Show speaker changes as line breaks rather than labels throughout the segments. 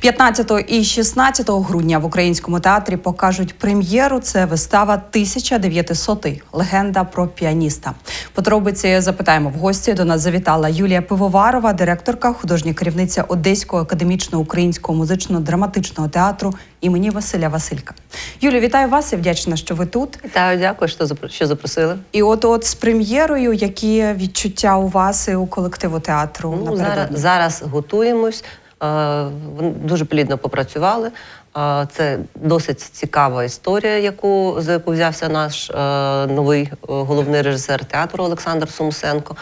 15 і 16 грудня в українському театрі покажуть прем'єру. Це вистава «1900-й» – легенда про піаніста. Подробиці запитаємо в гості. До нас завітала Юлія Пивоварова, директорка, художня керівниця Одеського академічного українського музично-драматичного театру імені Василя Василька. Юлія, вітаю вас і вдячна, що ви тут.
Вітаю, дякую, що запросили.
І от от з прем'єрою, які відчуття у вас і у колективу театру
Ну, зараз, зараз готуємось. Е, вони Дуже плідно попрацювали. Е, Це досить цікава історія, яку за яку взявся наш е, новий головний режисер театру Олександр Сумусенко.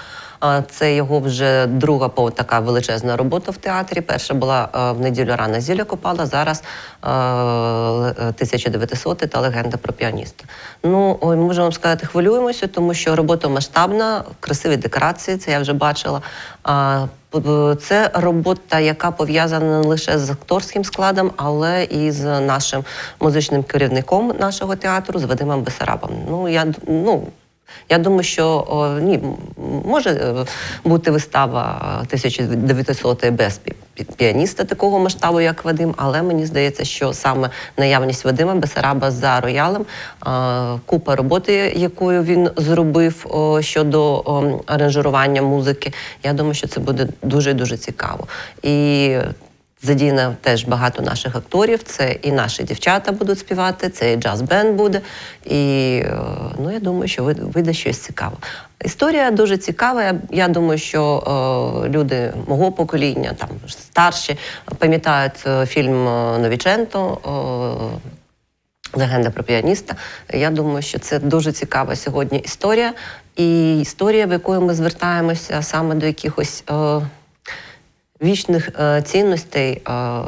Це його вже друга по- така величезна робота в театрі. Перша була е, в неділю рана зілля копала. Зараз е, ле- е, 1900 та легенда про піаніста. Ну можу вам сказати, хвилюємося, тому що робота масштабна, красиві декорації. Це я вже бачила. Це робота, яка пов'язана не лише з акторським складом, але і з нашим музичним керівником нашого театру, з Вадимом Бесарабом. Ну я ну. Я думаю, що о, ні, може е, бути вистава е, 1900 без пі- пі- піаніста такого масштабу, як Вадим, але мені здається, що саме наявність Вадима Бесараба за роялем, купа роботи, якою він зробив о, щодо о, аранжування музики. Я думаю, що це буде дуже дуже цікаво. І Задіяно теж багато наших акторів. Це і наші дівчата будуть співати, це і джаз-бенд буде. І е, ну, я думаю, що вийде- щось цікаве. Історія дуже цікава. Я, я думаю, що е, люди мого покоління, там старші, пам'ятають е, фільм е, Новіченто. е, Легенда про піаніста. Я думаю, що це дуже цікава сьогодні історія, і історія, в якої ми звертаємося саме до якихось е, вічних е, цінностей. Е,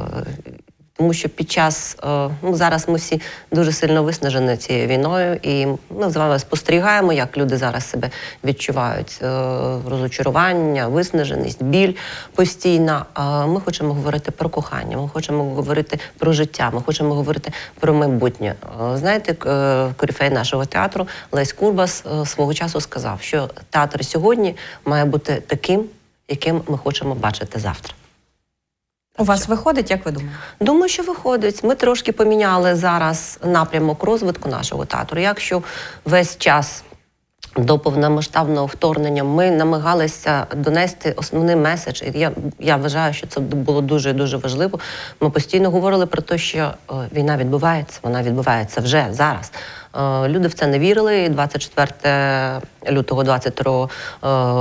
тому що під час е, ну зараз ми всі дуже сильно виснажені цією війною, і ми з вами спостерігаємо, як люди зараз себе відчувають. Розочарування, виснаженість, біль постійна. Ми хочемо говорити про кохання, ми хочемо говорити про життя, ми хочемо говорити про майбутнє. Знаєте, корифей нашого театру Лесь Курбас свого часу сказав, що театр сьогодні має бути таким, яким ми хочемо бачити завтра.
У вас виходить, як ви думаєте?
Думаю, що виходить. Ми трошки поміняли зараз напрямок розвитку нашого театру. Якщо весь час до повномасштабного вторгнення ми намагалися донести основний меседж, і я, я вважаю, що це було дуже дуже важливо. Ми постійно говорили про те, що е, війна відбувається, вона відбувається вже зараз. Е, Люди в це не вірили. І 24 лютого 22 е,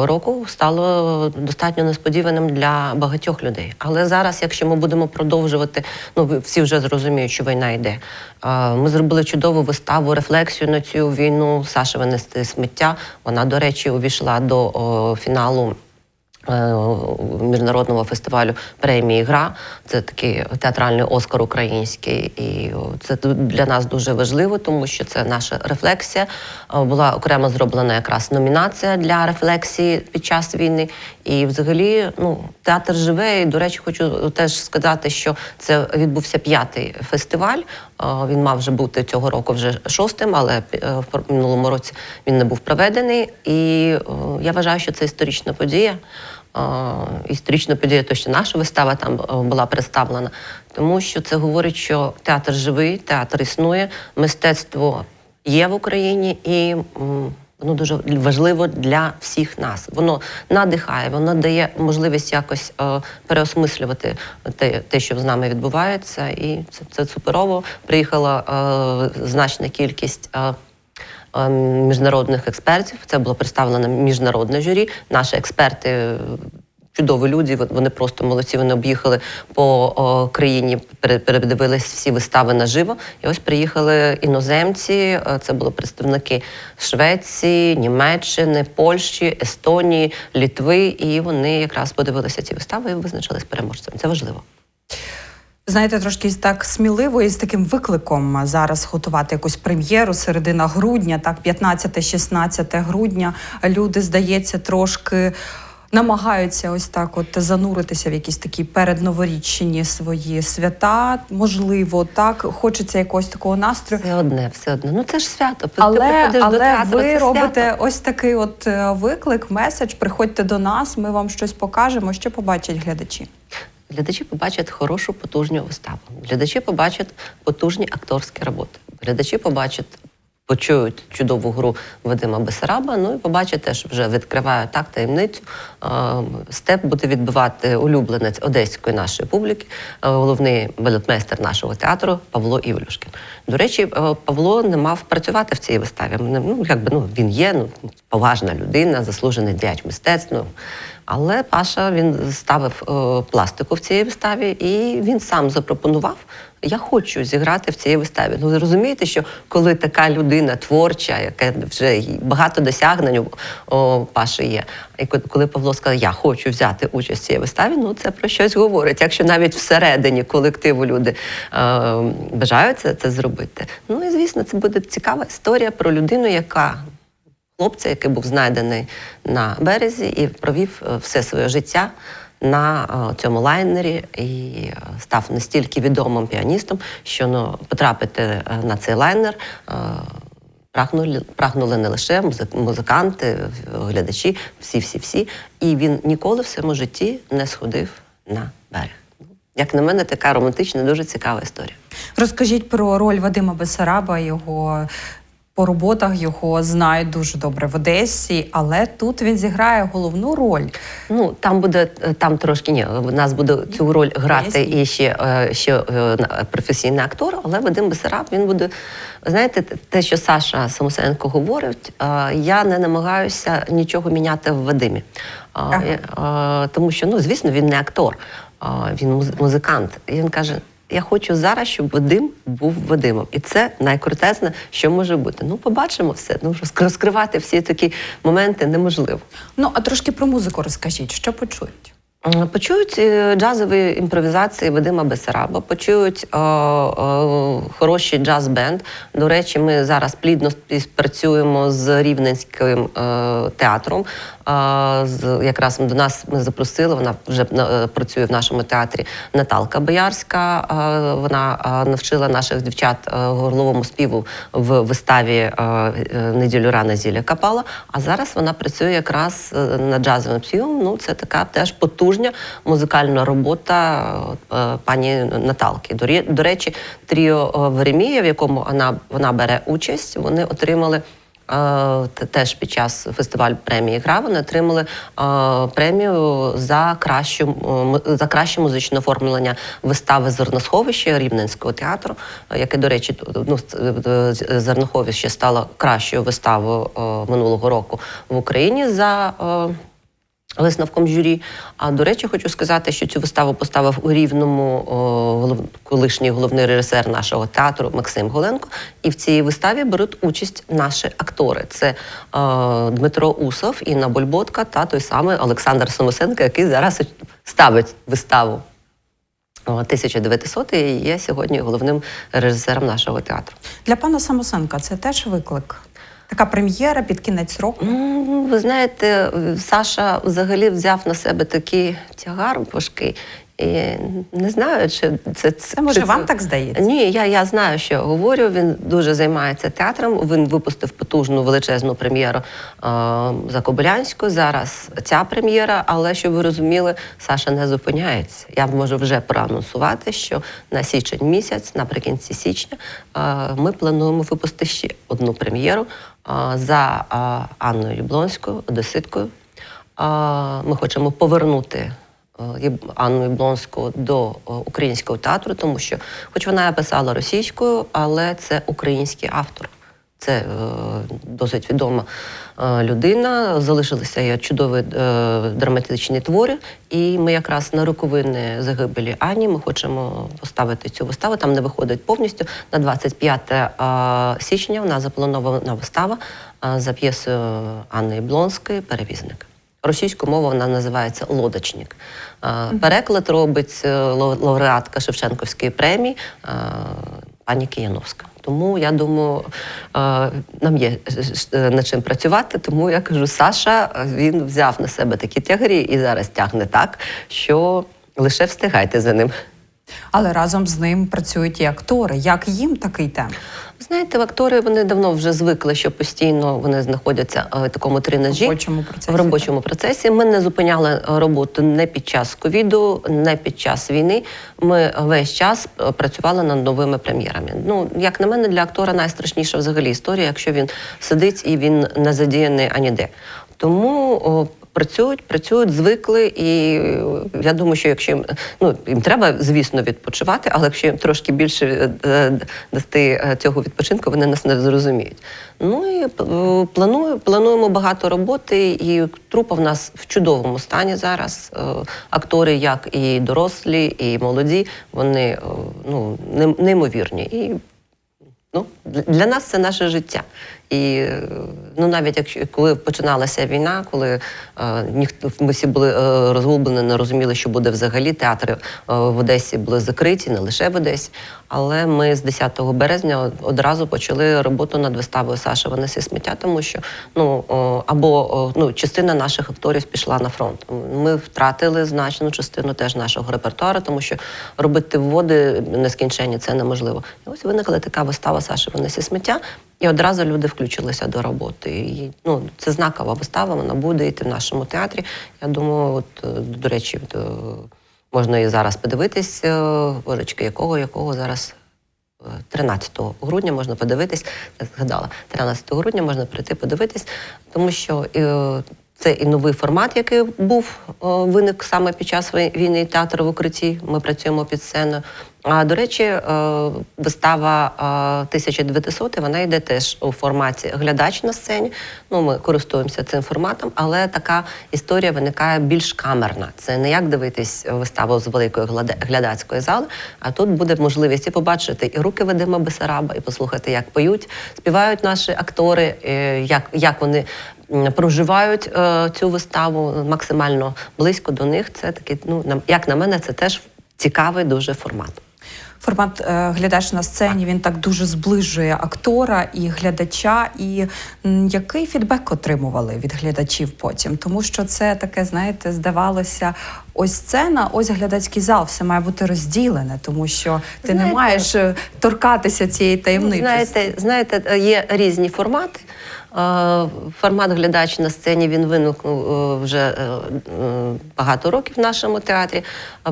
року стало достатньо несподіваним для багатьох людей. Але зараз, якщо ми будемо продовжувати, ну всі вже зрозуміють, що війна йде. Е, Ми зробили чудову виставу, рефлексію на цю війну. Саша винести сміття. Вона, до речі, увійшла до фіналу. Е, Міжнародного фестивалю премії Гра це такий театральний Оскар український, і це для нас дуже важливо, тому що це наша рефлексія. Е, Була окремо зроблена якраз номінація для рефлексії під час війни. І, взагалі, ну театр живе. І, до речі, хочу теж сказати, що це відбувся п'ятий фестиваль. Е, Він мав вже бути цього року вже шостим, але в минулому році він не був проведений. І я вважаю, що це історична подія. Е, Історична подія, то що наша вистава там е, була представлена, тому що це говорить, що театр живий, театр існує, мистецтво є в Україні і. Воно дуже важливо для всіх нас. Воно надихає, воно дає можливість якось е, переосмислювати те, те, що з нами відбувається, і це, це суперово. Приїхала е, значна кількість. Е, Міжнародних експертів це було представлено міжнародне журі. Наші експерти е, чудові люди. вон- Вони просто молодці. Вони об'їхали по о, країні, пере- передивились всі вистави наживо. І ось приїхали іноземці. е, Це були представники Швеції, Німеччини, Польщі, Естонії, Літви. І вони якраз подивилися ці вистави і визначились переможцем. Це важливо.
Знаєте, трошки так сміливо і з таким викликом зараз готувати якусь прем'єру середина грудня, так, 15-16 грудня. Люди, здається, трошки намагаються ось так от зануритися в якісь такі передноворічні свої свята. Можливо, так хочеться якогось такого настрою.
Все одне, все одне. Ну це ж свято. Ти
Але,
до
але
театру,
ви
це
робите
свято.
ось такий от е, виклик, меседж. Приходьте до нас, ми вам щось покажемо. Що побачать глядачі?
Глядачі побачать хорошу потужну виставу. Глядачі побачать потужні акторські роботи. Глядачі побачать, почують чудову гру Вадима Бесараба. Ну і побачать теж вже відкриваю так таємницю. Степ буде відбивати улюбленець одеської нашої публіки, головний балетмейстер нашого театру Павло Івлюшкін. До речі, е, Павло не мав працювати в цій виставі. Ну, якби ну він є, ну поважна людина, заслужений діяч мистецтв. Ну, але Паша він ставив е, пластику в цій виставі, і він сам запропонував. Я хочу зіграти в цій виставі. Ну розумієте, що коли така людина творча, яка вже багато досягнень у Паші є. І коли Павло сказав, я хочу взяти участь в цій виставі, ну це про щось говорить. Якщо навіть всередині колективу люди е, бажають це, це зробити. Ну і звісно, це буде цікава історія про людину, яка хлопця, який був знайдений на березі і провів е, все своє життя на е, цьому лайнері і е, став настільки відомим піаністом, що ну, потрапити е, на цей лайнер. Прагнули, прагнули не лише музик- музиканти, глядачі, всі-всі-всі. І він ніколи в своєму житті не сходив на берег. Як на мене, така романтична, дуже цікава історія.
Розкажіть про роль Вадима Бесараба, його по роботах його знають дуже добре в Одесі, але тут він зіграє головну роль.
Ну там буде е, там трошки ні. У нас буде цю роль грати і ще, е, ще е, професійний актор, але Вадим Бесараб він буде. Знаєте, те- що Саша Самосенко говорить, я не намагаюся нічого міняти в Вадимі.
Ага.
Тому що, ну, звісно, він не актор, він музикант. І він каже: я хочу зараз, щоб Вадим був Вадимом. І це найкрутезне, що може бути. Ну, побачимо все. Ну, розк- розкривати всі такі моменти неможливо.
Ну а трошки про музику розкажіть, що почують.
М, Почують е, джазові імпровізації Вадима Бесараба, почують е, е, хороший джаз-бенд. До речі, ми зараз плідно співпрацюємо з Рівненським е, театром. Е, з, якраз до нас ми запросили, вона вже е, працює в нашому театрі Наталка Боярська. Е, вона е, навчила наших дівчат е, горловому співу в виставі е, е, Неділю рана зілля Капала. А зараз вона працює якраз е, над джазовим співом. Ну, це така теж потужна музикальна робота е, пані Наталки. До, речі, тріо е, Веремія, в якому вона, вона бере участь, вони отримали. е, Теж під час фестивалю премії гра вони отримали премію за кращу за краще музичне оформлення вистави зерносховище Рівненського театру, яке, до речі, ну, з- е, зерносховище стало кращою виставою минулого року в Україні за. Висновком журі. А до речі, хочу сказати, що цю виставу поставив у рівному о, голов... колишній головний режисер нашого театру Максим Голенко. І в цій виставі беруть участь наші актори. Це е, Дмитро Усов, Інна Больботка та той самий Олександр Самосенко, який зараз ставить виставу. О, 1900 і є сьогодні головним режисером нашого театру.
Для пана Самосенка це теж виклик. Така прем'єра під кінець року.
Ну, ви знаєте, Саша взагалі взяв на себе такий тягар важкий. І не знаю, чи це,
Це може
чи
вам так здається?
Ні, я, я знаю, що я говорю. Він дуже займається театром. Він випустив потужну величезну прем'єру е, за Кобилянську. Зараз ця прем'єра, але щоб ви розуміли, Саша не зупиняється. Я можу вже проанонсувати, що на січень місяць, наприкінці січня, е, ми плануємо випустити ще одну прем'єру за Анною Яблонською, одеситкою. Ми хочемо повернути е, Анну Яблонську до е, українського театру, тому що, хоч вона писала російською, але це український автор. Це е, досить відома е, людина. Залишилися чудові е, драматичні твори. І ми якраз на роковини загибелі Ані ми хочемо поставити цю виставу. Там не виходить повністю. На 25 е, січня у нас запланована вистава е, за п'єсою Анни Яблонської Перевізник. Російською мовою вона називається лодочник. Е, Переклад робить лауреатка Шевченківської премії е, пані Кияновська. Тому я думаю, е, нам є е, над чим працювати. Тому я кажу, Саша е, він взяв на себе такі тягарі і зараз тягне так, що лише встигайте за ним.
Але разом з ним працюють і актори. Як їм такий темп?
Знаєте, актори вони давно вже звикли, що постійно вони знаходяться е, в такому тренажі.
В робочому процесі,
В робочому процесі. Ми не зупиняли е, роботу не під час ковіду, не під час війни. Ми весь час е, працювали над новими прем'єрами. Ну, як на мене, для актора найстрашніша взагалі історія, якщо він сидить і він не задіяний аніде. Тому працюють, працюють, звикли, і е, я думаю, що якщо їм, ну, їм треба, звісно, відпочивати, але якщо їм трошки більше е, е, дасти цього відпочинку, вони нас не зрозуміють. Ну і планую, плануємо багато роботи, і трупа в нас в чудовому стані зараз. Актори, як і дорослі, і молоді, вони ну, нейм- неймовірні. І Ну, для нас це наше життя. І е, ну, навіть якщо коли починалася війна, коли е, ніхто ми всі були е, розгублені, не розуміли, що буде взагалі. Театри е, в Одесі були закриті, не лише в Одесі. Але ми з 10 березня одразу почали роботу над виставою Саша винеси сміття, тому що ну о, або о, ну, частина наших акторів пішла на фронт. Ми втратили значну частину теж нашого репертуару, тому що робити вводи нескінченні це неможливо. І ось виникла така вистава Саші винеси сміття. І одразу люди включилися до роботи. І, ну, це знакова вистава, вона буде йти в нашому театрі. Я думаю, от, е, до речі, е, можна і зараз подивитись, е, божечки, якого, якого зараз. е, 13 грудня можна подивитись, згадала, 13 грудня можна прийти подивитись, тому що е, це і новий формат, який був е, виник саме під час вій- війни театр в укритті. Ми працюємо під сценою. А до речі, е, вистава е, 1900 вона йде теж у форматі глядач на сцені. Ну, ми користуємося цим форматом, але така історія виникає більш камерна. Це не як дивитись виставу з великої гляда- глядацької зали, а тут буде можливість і побачити і руки Вадима Бесараба, і послухати, як поють, співають наші актори, е, як, як вони. Проживають е, цю виставу максимально близько до них. Це такий, ну як на мене, це теж цікавий дуже формат.
Формат е, глядач на сцені він так дуже зближує актора і глядача. І м, який фідбек отримували від глядачів потім? Тому що це таке, знаєте, здавалося, ось сцена, ось глядацький зал, все має бути розділене, тому що ти не маєш е, торкатися цієї таємниці.
Знаєте, знаєте, є різні формати. Формат глядач на сцені він виникнув е, вже е, багато років в нашому театрі.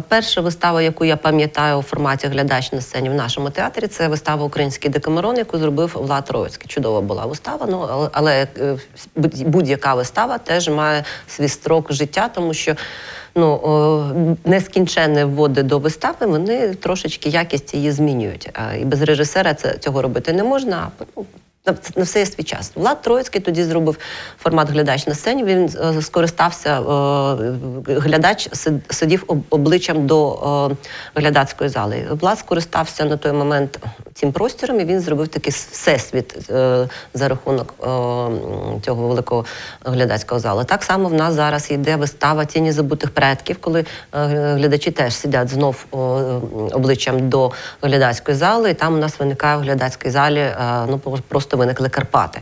Перша вистава, яку я пам'ятаю у форматі глядач на сцені в нашому театрі, це вистава Український декамерон, яку зробив Влад Троїцький. Чудова була вистава. Ну але- е, будь- будь-яка вистава теж має свій строк життя, тому що ну, о, нескінченні вводи до вистави, вони трошечки якість її змінюють. І без режисера це, цього робити не можна. На- все є свій час. Влад Троїцький тоді зробив формат глядач на сцені. Він е, скористався, е, глядач сидів об- обличчям до е, глядацької зали. Влад скористався на той момент цим простором, і він зробив такий всесвіт за рахунок цього великого глядацького залу. Так само в нас зараз йде вистава Тіні забутих предків, коли глядачі теж сидять знов обличчям до глядацької зали, і там у нас виникає в глядацькій залі ну просто виникли Карпати.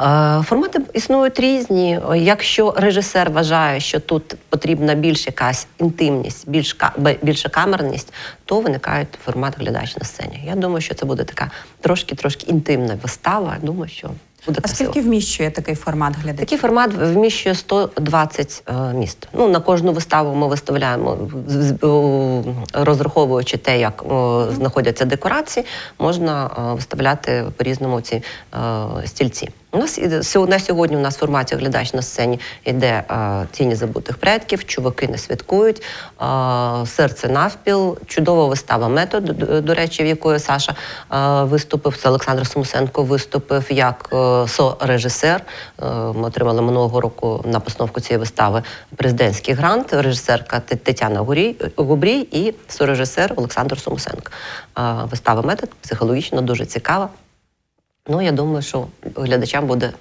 Е, Формати існують різні. Якщо режисер вважає, що тут потрібна більш якась інтимність, більш більша камерність, то виникає формат глядач на сцені. Я думаю, що це буде така трошки трошки інтимна вистава. Думаю, що буде
А скільки вміщує такий формат глядачів?
Такий формат вміщує 120 е, міст. Ну на кожну виставу ми виставляємо, розраховуючи те, як знаходяться декорації, можна е, виставляти по-різному ці е, стільці. У нас на сьогодні у нас форматі глядач на сцені йде е, тіні забутих предків, чуваки не святкують, е, серце навпіл, чудова вистава метод, до, речі, в якої Саша е, виступив. Це Олександр Сумусенко виступив як со-режисер. Ми отримали минулого року на постановку цієї вистави президентський грант, режисерка Те- Тетяна Губрій і сорежисер Олександр Сумусенко. Вистава метод психологічно дуже цікава. Ну, я думаю, що глядачам буде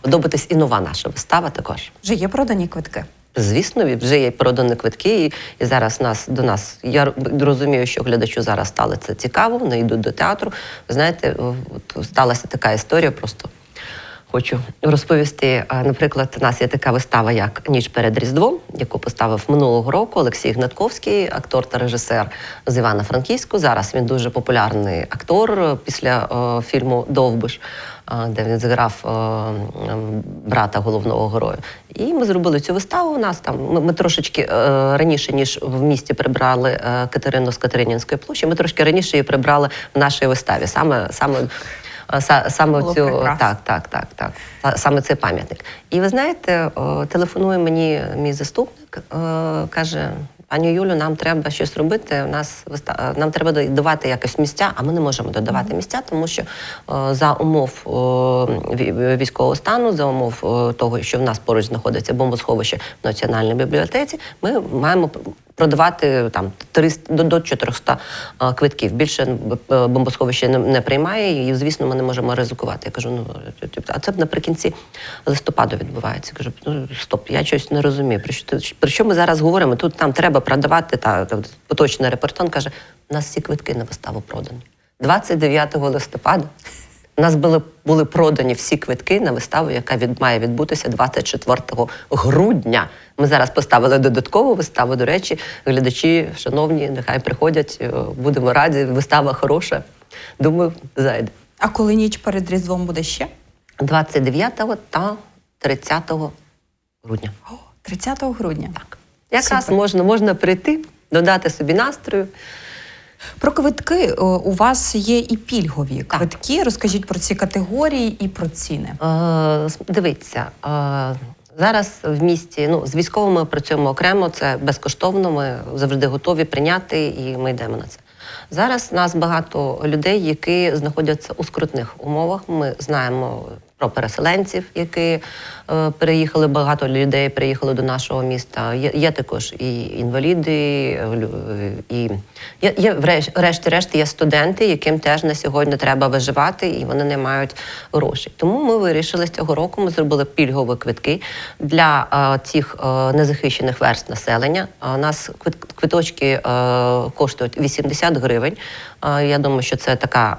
подобатись і нова наша вистава також.
Вже є продані квитки.
Звісно, вже є продані квитки, і, і зараз нас до нас. Я розумію, що глядачу зараз стало це цікаво. Вони йдуть до театру. Знаєте, от сталася така історія просто. Хочу розповісти. Наприклад, у нас є така вистава, як Ніч перед Різдвом, яку поставив минулого року Олексій Гнатковський, актор та режисер з Івано-Франківську. Зараз він дуже популярний актор е, після е, фільму Довбиш, е, де він зіграв брата головного героя. І ми зробили цю виставу. У нас там ми, ми трошечки раніше, ніж в місті прибрали Катерину з Катеринінської площі. Ми трошки раніше її прибрали в нашій виставі. Саме саме. Е, са- Саме
Було
цю
прекрасно.
так, так, так, так. Саме цей пам'ятник. І ви знаєте, телефонує мені мій заступник, е, каже: пані Юлю, нам треба щось робити. У нас е, нам треба давати якось місця, а ми не можемо додавати місця, тому що е, за умов військового стану, за умов того, що в нас поруч знаходиться бомбосховище в Національній бібліотеці, ми маємо продавати там 300 до, до 400 а, квитків. Більше е, бомбосховище не, не приймає, і звісно, ми не можемо ризикувати. Я кажу, ну типу, а це наприкінці листопаду відбувається. Я кажу, ну стоп, я щось не розумію. Про що, про що ми зараз говоримо? Тут нам треба продавати та, поточний репертон. Каже, у нас всі квитки на виставу продані. 29 листопада у нас були, були продані всі квитки на виставу, яка від, має відбутися 24 грудня. Ми зараз поставили додаткову виставу. До речі, глядачі, шановні, нехай приходять, е, будемо раді. Вистава хороша. Думаю, зайде.
А коли ніч перед Різдвом буде ще?
29 та 30 грудня.
О, 30 грудня.
Так. Якраз
Супер.
можна, можна прийти, додати собі настрою.
Про квитки у вас є і пільгові
Так.
квитки. Розкажіть про ці категорії і про ціни.
Е, Дивіться, е, зараз в місті ну, з військовими працюємо окремо, це безкоштовно. Ми завжди готові прийняти і ми йдемо на це. Зараз нас багато людей, які знаходяться у скрутних умовах. Ми знаємо про переселенців, які е, переїхали. Багато людей приїхали до нашого міста. Є, є також і інваліди, е, і є, є вреш- врешті-решт є студенти, яким теж на сьогодні треба виживати, і вони не мають грошей. Тому ми вирішили з цього року. Ми зробили пільгові квитки для е, цих незахищених верст населення. У нас квит- квиточки коштують 80 гривень. Я думаю, що це така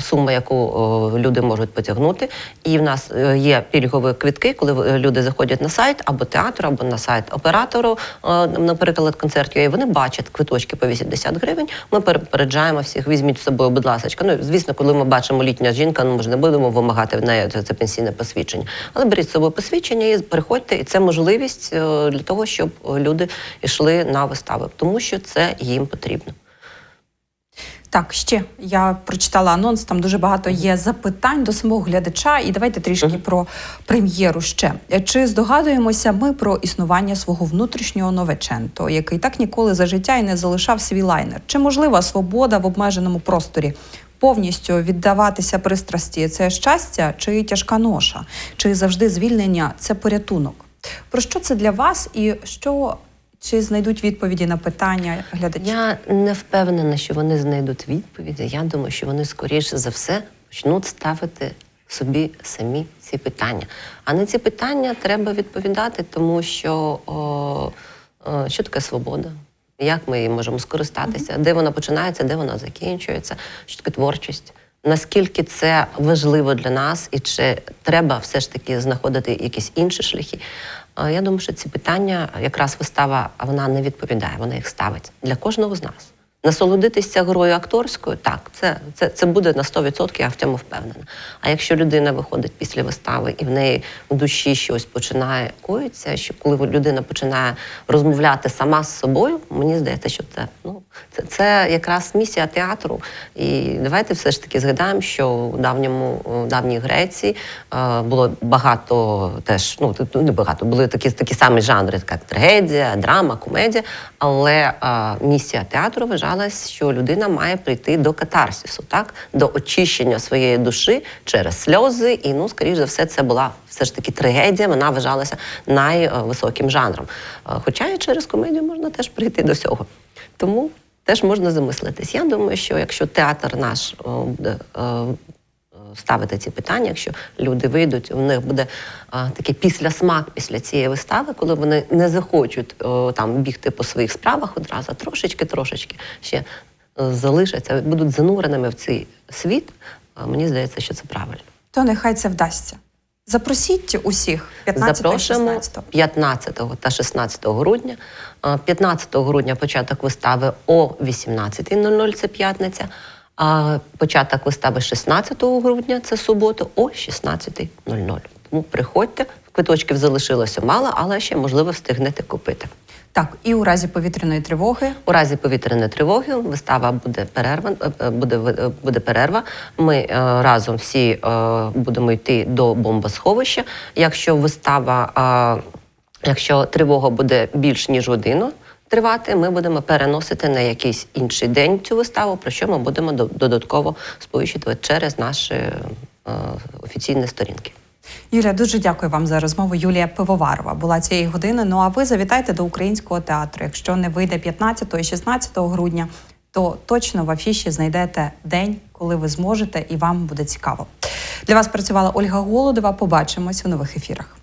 сума, яку люди можуть потягнути. І в нас е, є пільгові квитки, коли е, люди заходять на сайт або театру, або на сайт оператору, наприклад, концерт і вони бачать квиточки по 80 гривень. Ми перепереджаємо всіх, візьміть з собою, будь ласка. Ну, звісно, коли ми бачимо літня жінка, ну ми ж не будемо вимагати в неї це, пенсійне посвідчення. Але беріть з собою посвідчення і приходьте, і це можливість е, для того, щоб люди йшли на вистави, тому що це їм потрібно.
Так, ще я прочитала анонс. Там дуже багато є запитань до самого глядача. І давайте трішки
Мгм.
про прем'єру ще. Чи здогадуємося ми про існування свого внутрішнього новеченто, який так ніколи за життя і не залишав свій лайнер? Чи можлива свобода в обмеженому просторі? Повністю віддаватися пристрасті це щастя чи тяжка ноша, чи завжди звільнення це порятунок? Про що це для вас, і що чи знайдуть відповіді на питання глядачі?
Я не впевнена, що вони знайдуть відповіді. Я думаю, що вони скоріше за все почнуть ставити собі самі ці питання. А на ці питання треба відповідати, тому що о, о, що таке свобода? Як ми її можемо скористатися? Де вона починається, де вона закінчується? Що таке творчість? Наскільки це важливо для нас, і чи треба все ж таки знаходити якісь інші шляхи? Е, Я думаю, що ці питання якраз вистава вона не відповідає, вона їх ставить для кожного з нас. Насолодитися грою акторською, так, це, це, це буде на 100%, я в цьому впевнена. А якщо людина виходить після вистави і в неї в душі щось починає коїться, що коли людина починає розмовляти сама з собою, мені здається, що це, ну, це, якраз місія театру. І давайте все ж таки згадаємо, що у давньому у давній Греції е, було багато теж, ну не багато, були такі, такі самі жанри, як трагедія, драма, комедія. Але е, місія театру вважалась, що людина має прийти до катарсису, так до очищення своєї душі через сльози. І ну, скоріш за все, це була все ж таки трагедія. Вона вважалася найвисоким жанром. Е, Хоча і через комедію можна теж прийти до всього. Тому теж можна замислитись. Я думаю, що якщо театр наш буде, е, ставити ці питання, якщо люди вийдуть, у них буде а, такий післясмак після цієї вистави, коли вони не захочуть там бігти по своїх справах одразу, а трошечки, трошечки ще е, залишаться, будуть зануреними в цей світ. Мені здається, що це правильно.
То нехай це вдасться. Запросіть усіх 15
Запрошуємо
16
15 та 16 грудня. А, 15 грудня початок вистави о 18.00, це п'ятниця. А початок вистави 16 грудня, це субота, о 16.00. Тому приходьте, квиточків залишилося мало, але ще можливо встигнете купити.
Так, і у разі повітряної тривоги
У разі повітряної тривоги вистава буде перерва. е, е, Буде, е, буде перерва. Ми разом всі будемо йти до бомбосховища. Якщо вистава, якщо тривога буде більш ніж годину тривати, ми будемо переносити на якийсь інший день цю виставу, про що ми будемо до- додатково сповіщувати через наші е, офіційні сторінки.
Юлія, дуже дякую вам за розмову. Юлія Пивоварова була цієї години. Ну а ви завітайте до українського театру. Якщо не вийде 15 і 16 грудня, то точно в афіші знайдете день, коли ви зможете, і вам буде цікаво. Для вас працювала Ольга Голодова. Побачимось у нових ефірах.